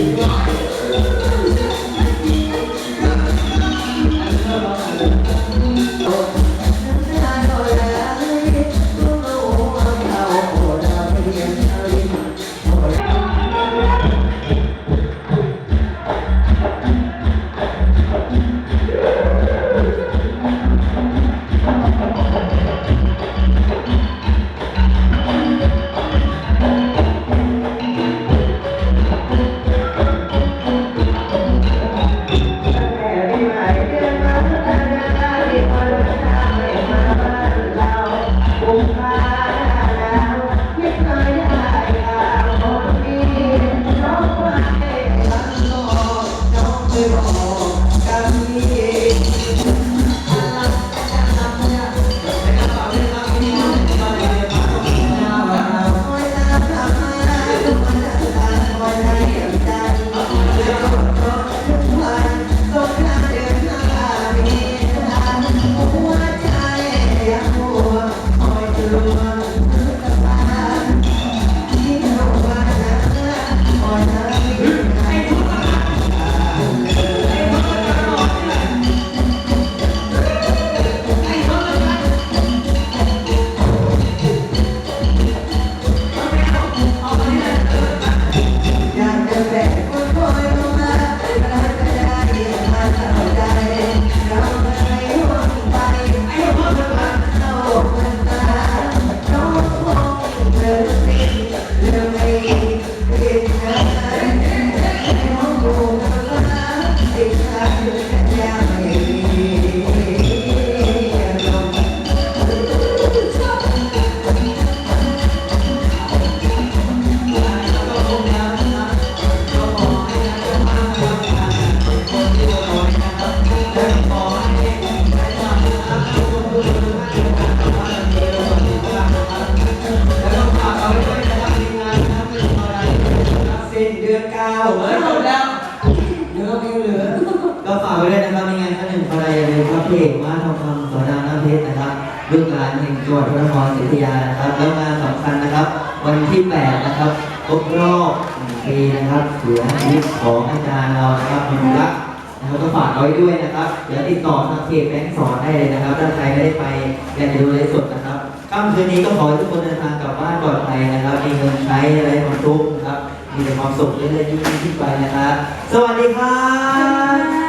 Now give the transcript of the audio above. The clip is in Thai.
Oh. อย เพลงมาทองคำสอนามน้ำเพชรนะครับลูกหลานแห่งจังหวัดพระนครศรีอยุธยานะครับ แล้วงานสำคัญนะครับ วันที่ 8 นะครับครบรอบหนึ่งปีนะครับเสียชีวิตของอาจารย์เรานะครับมนุรักนะครับก็ฝากเอาไว้ด้วยนะครับเดี๋ยวติดต่อทางเพจแบงค์สอนได้เลยนะครับถ้าใครไม่ได้ไปอยากจะดูไลฟ์สดนะครับค่ำคืนนี้ก็ขอให้ทุกคนเดินทางกลับบ้านปลอดภัยนะครับมีเงินใช้อะไรความทุกข์นะครับมีแต่ความสุขเรื่อยๆยิ่งขึ้นไปนะครับ สวัสดีครับ